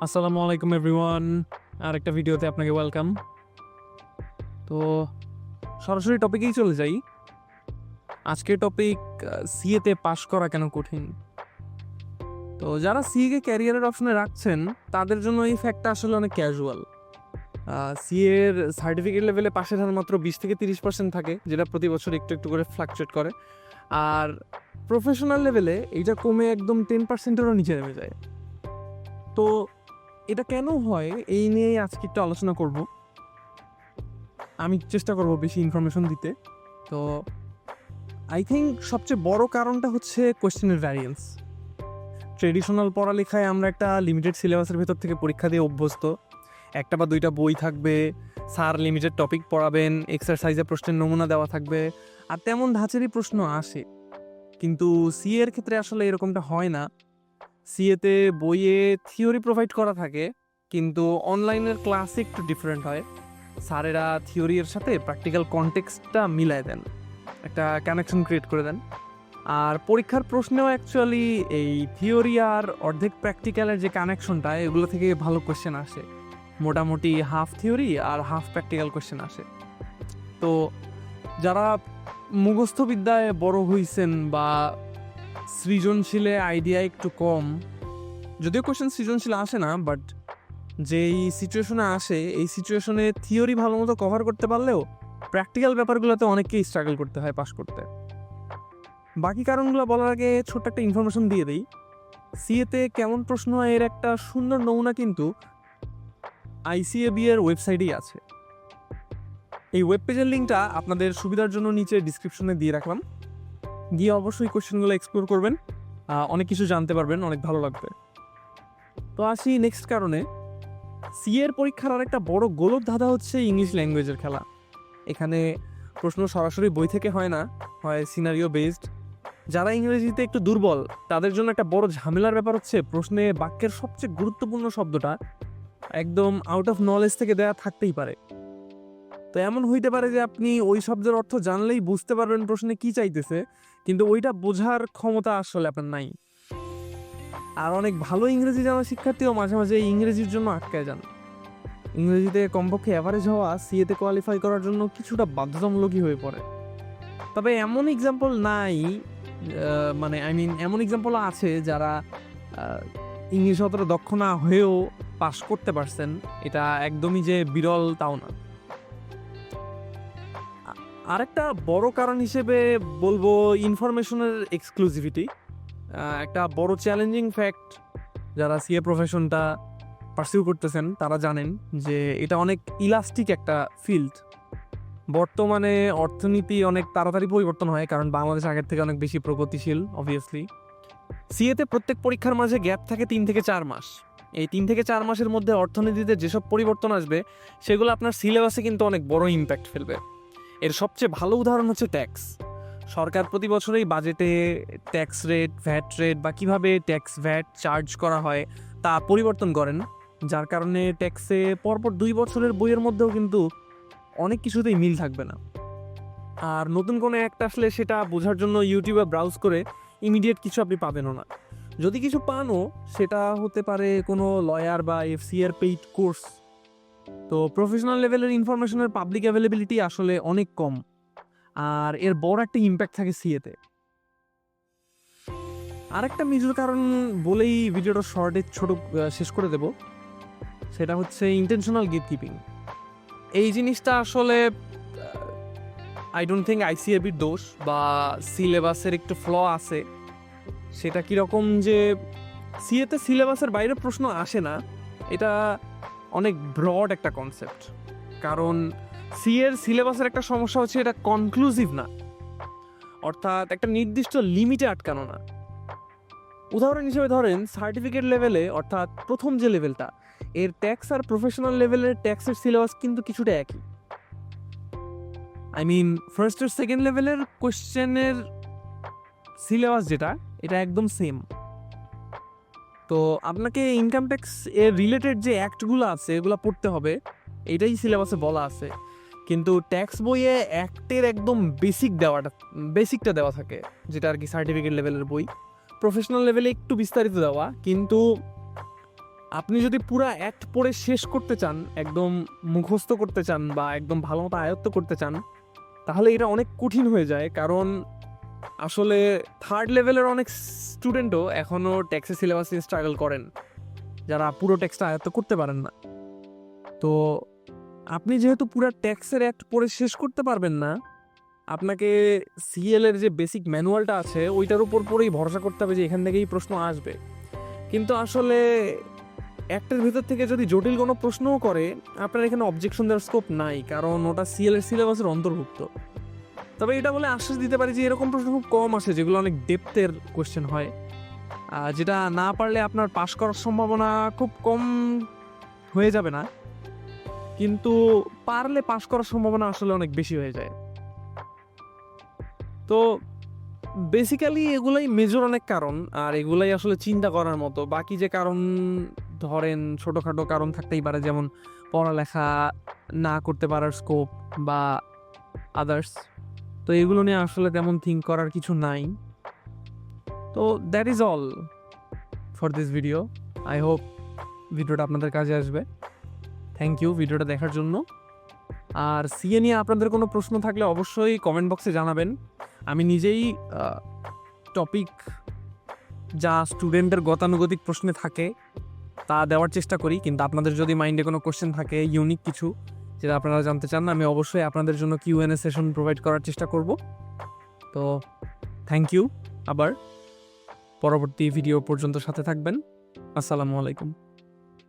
আসসালামু আলাইকুম এভরিওয়ান আর একটা ভিডিওতে আপনাকে ওয়েলকাম তো সরাসরি টপিকেই চলে যাই। আজকের টপিক সিএতে পাশ করা কেন কঠিন? তো যারা সিএকে ক্যারিয়ারের অপশনে রাখছেন, তাদের জন্য এই ফ্যাক্টটা আসলে অনেক ক্যাজুয়াল সিএর সার্টিফিকেট লেভেলে পাশের হার মাত্র বিশ থেকে তিরিশ পার্সেন্ট থাকে, যেটা প্রতি বছর একটু একটু করে ফ্লাকচুয়েট করে। আর প্রফেশনাল লেভেলে এইটা কমে একদম টেন পার্সেন্টেরও নিচে নেমে যায়। তো এটা কেন হয়? এই নিয়েই আজকে একটু আলোচনা করব। আমি চেষ্টা করব বেশি ইনফরমেশন দিতে। তো আই থিঙ্ক সবচেয়ে বড় কারণটা হচ্ছে কোয়েশ্চেনের ভ্যারিয়েন্স ট্রেডিশনাল পড়ালেখায় আমরা একটা লিমিটেড সিলেবাসের ভেতর থেকে পরীক্ষা দিয়ে অভ্যস্ত। একটা বা দুইটা বই থাকবে, স্যার লিমিটেড টপিক পড়াবেন এক্সারসাইজে প্রশ্নের নমুনা দেওয়া থাকবে, আর তেমন ধাঁচেরই প্রশ্ন আসে। কিন্তু সি এর ক্ষেত্রে আসলে এরকমটা হয় না। সিএতে বইয়ে থিওরি প্রোভাইড করা থাকে, কিন্তু অনলাইনের ক্লাসে একটু ডিফারেন্ট হয়। স্যারেরা থিওরির সাথে প্র্যাকটিক্যাল কনটেক্সটটা মিলায় দেন, একটা কানেকশন ক্রিয়েট করে দেন। আর পরীক্ষার প্রশ্নেও অ্যাকচুয়ালি এই থিওরি আর অর্ধেক প্র্যাকটিক্যালের যে কানেকশনটা এগুলো থেকে ভালো কোশ্চেন আসে। মোটামুটি হাফ থিওরি আর হাফ প্র্যাকটিক্যাল কোশ্চেন আসে। তো যারা মুখস্থ বিদ্যায় বড় হইছেন বা সৃজনশীলে আইডিয়া একটু কম। যদিও কোশ্চেন সৃজনশীল আসে না বাট যেই সিচুয়েশনে আসে, এই সিচুয়েশনে থিওরি ভালো মতো কভার করতে পারলেও প্র্যাকটিক্যাল ব্যাপারগুলোতে অনেককেই স্ট্রাগল করতে হয় পাশ করতে। বাকি কারণগুলো বলার আগে ছোট্ট একটা ইনফরমেশন দিয়ে দিই। সিএতে কেমন প্রশ্ন হয়, এর একটা সুন্দর নমুনা কিন্তু আইসিএবি এর ওয়েবসাইটেই আছে। এই ওয়েব পেজের লিঙ্কটা আপনাদের সুবিধার জন্য নিচে ডিসক্রিপশনে দিয়ে রাখলাম। গিয়ে অবশ্যই কোশ্চেনগুলো এক্সপ্লোর করবেন। অনেক কিছু জানতে পারবেন, অনেক ভালো লাগবে। তো আসি নেক্সট কারণে। সি এর পরীক্ষার আরেকটা বড় গোলক ধাঁধা হচ্ছে ইংলিশ ল্যাঙ্গুয়েজের খেলা। এখানে প্রশ্ন সরাসরি বই থেকে হয় না, হয় সিনারিও বেসড যারা ইংরেজিতে একটু দুর্বল, তাদের জন্য একটা বড় ঝামেলার ব্যাপার হচ্ছে প্রশ্নে বাক্যের সবচেয়ে গুরুত্বপূর্ণ শব্দটা একদম আউট অফ নলেজ থেকে দেয়া থাকতেই পারে। তো এমন হইতে পারে যে আপনি ওই শব্দের অর্থ জানলেই বুঝতে পারবেন প্রশ্নে কি চাইতেছে, কিন্তু ওইটা বোঝার ক্ষমতা আসলে আপনার নাই। আর অনেক ভালো ইংরেজি জানা শিক্ষার্থীও মাঝে মাঝে ইংরেজির জন্য আটকায় যান। ইংরেজিতে কমপক্ষে অ্যাভারেজ হওয়া সিএতে কোয়ালিফাই করার জন্য কিছুটা বাধ্যতামূলকই হয়ে পড়ে। তবে এমন এক্সাম্পল নাই মানে আই মিন এমন এক্সাম্পল আছে যারা ইংলিশ অতটা দক্ষ না হয়েও পাশ করতে পারছেন। এটা একদমই যে বিরল তাও না। আরেকটা বড় কারণ হিসেবে বলব ইনফরমেশনের এক্সক্লুসিভিটি একটা বড় চ্যালেঞ্জিং ফ্যাক্ট যারা সিএ প্রফেশনটা পার্সিউ করতেছেন, তারা জানেন যে এটা অনেক ইলাস্টিক একটা ফিল্ড বর্তমানে অর্থনীতি অনেক তাড়াতাড়ি পরিবর্তন হয়, কারণ বাংলাদেশ আগের থেকে অনেক বেশি প্রগতিশীল অবভিয়াসলি সিএতে প্রত্যেক পরীক্ষার মাঝে গ্যাপ থাকে তিন থেকে চার মাস। এই তিন থেকে চার মাসের মধ্যে অর্থনীতিতে যেসব পরিবর্তন আসবে, সেগুলো আপনার সিলেবাসে কিন্তু অনেক বড় ইম্প্যাক্ট ফেলবে। এর সবচেয়ে ভালো উদাহরণ হচ্ছে ট্যাক্স। সরকার প্রতি বছরেই বাজেটে ট্যাক্স রেট, ভ্যাট রেট বা কীভাবে ট্যাক্স, ভ্যাট চার্জ করা হয় তা পরিবর্তন করেন যার কারণে ট্যাক্সে পরপর দুই বছরের বইয়ের মধ্যেও কিন্তু অনেক কিছুতেই মিল থাকবে না। আর নতুন কোনো একটা আসলে সেটা বোঝার জন্য ইউটিউবে ব্রাউজ করে ইমিডিয়েট কিছু আপনি পাবেনও না। যদি কিছু পানও, সেটা হতে পারে কোনো লয়ার বা এফসি এর পেইড কোর্স তো প্রফেশনাল লেভেলের ইনফরমেশনের পাবলিক অ্যাভেলেবিলিটি আসলে অনেক কম। আর এর বড় একটা ইম্প্যাক্ট থাকে সিএতে আরেকটা মেজর কারণ বলেই ভিডিওটা শর্টে ছোট শেষ করে দেব, সেটা হচ্ছে ইন্টেনশনাল গেট কিপিং এই জিনিসটা আসলে আই ডোন্ট থিঙ্ক আইসিএবির দোষ বা সিলেবাসের একটু ফ্ল আছে। সেটা কীরকম যে সিএতে সিলেবাসের বাইরে প্রশ্ন আসে না। এটা অনেক ব্রড একটা কনসেপ্ট কারণ সি এর সিলেবাসের একটা সমস্যা হচ্ছে এটা কনক্লুসিভ না। অর্থাৎ একটা নির্দিষ্ট লিমিটে আটকানো না। উদাহরণ হিসেবে ধরেন সার্টিফিকেট লেভেলে অর্থাৎ প্রথম যে লেভেলটা এর ট্যাক্স আর প্রফেশনাল লেভেলের ট্যাক্সের সিলেবাস কিন্তু কিছুটা একই। আই মিন ফার্স্ট আর সেকেন্ড লেভেলের কোয়েশ্চেনের সিলেবাস যেটা, এটা একদম সেম তো আপনাকে ইনকাম ট্যাক্স এর রিলেটেড যে অ্যাক্টগুলো আছে, এগুলো পড়তে হবে, এটাই সিলেবাসে বলা আছে। কিন্তু ট্যাক্স বইয়ে অ্যাক্টের একদম বেসিক দেওয়াটা বেসিকটা দেওয়া থাকে, যেটা আর কি সার্টিফিকেট লেভেলের বই। প্রফেশনাল লেভেলে একটু বিস্তারিত দেওয়া, কিন্তু আপনি যদি পুরো অ্যাক্ট পড়ে শেষ করতে চান, একদম মুখস্থ করতে চান বা একদম ভালো মতো আয়ত্ত করতে চান, তাহলে এটা অনেক কঠিন হয়ে যায়, কারণ আসলে থার্ড লেভেলের অনেক স্টুডেন্টও এখনও ট্যাক্সের সিলেবাস নিয়ে স্ট্রাগল করেন। যারা পুরো ট্যাক্সটা আয়ত্ত করতে পারেন না। তো আপনি যেহেতু পুরো ট্যাক্সের অ্যাক্ট পড়ে শেষ করতে পারবেন না, আপনাকে সিএল এর যে বেসিক ম্যানুয়ালটা আছে, ওইটার উপর পরেই ভরসা করতে হবে যে এখান থেকেই প্রশ্ন আসবে। কিন্তু আসলে একটার ভিতর থেকে যদি জটিল কোনো প্রশ্নও করে, আপনার এখানে অবজেকশন দেওয়ার স্কোপ নাই, কারণ ওটা সিএল এর সিলেবাসের অন্তর্ভুক্ত। তবে এটা বলে আশ্বাস দিতে পারি যে এরকম প্রশ্ন খুব কম আসে, যেগুলো অনেক ডেপথের কোয়েশ্চেন হয়। যেটা না পারলে আপনার পাশ করার সম্ভাবনা খুব কম হয়ে যাবে না। কিন্তু পারলে পাশ করার সম্ভাবনা আসলে অনেক বেশি হয়ে যায়। তো বেসিক্যালি এগুলাই মেজর অনেক কারণ, আর এগুলাই আসলে চিন্তা করার মতো। বাকি যে কারণ ধরেন ছোটোখাটো কারণ থাকতেই পারে, যেমন পড়ালেখা না করতে পারার স্কোপ বা আদার্স তো এগুলো নিয়ে আসলে তেমন থিঙ্ক করার কিছু নাই। তো that is all for this video I hope ভিডিওটা আপনাদের কাজে আসবে। থ্যাংক ইউ ভিডিওটা দেখার জন্য। আর সিএ নিয়ে আপনাদের কোনো প্রশ্ন থাকলে অবশ্যই কমেন্ট বক্সে জানাবেন। আমি নিজেই টপিক যা স্টুডেন্টের গতানুগতিক প্রশ্নে থাকে তা দেওয়ার চেষ্টা করি, কিন্তু আপনাদের যদি মাইন্ডে কোনো কোশ্চেন থাকে ইউনিক কিছু যেটা আপনারা জানতে চান, আমি অবশ্যই আপনাদের জন্য কিউ কিউএনএ সেশন প্রোভাইড করার চেষ্টা করব। তো থ্যাংক ইউ আবার পরবর্তী ভিডিও পর্যন্ত সাথে থাকবেন। আসসালামু আলাইকুম।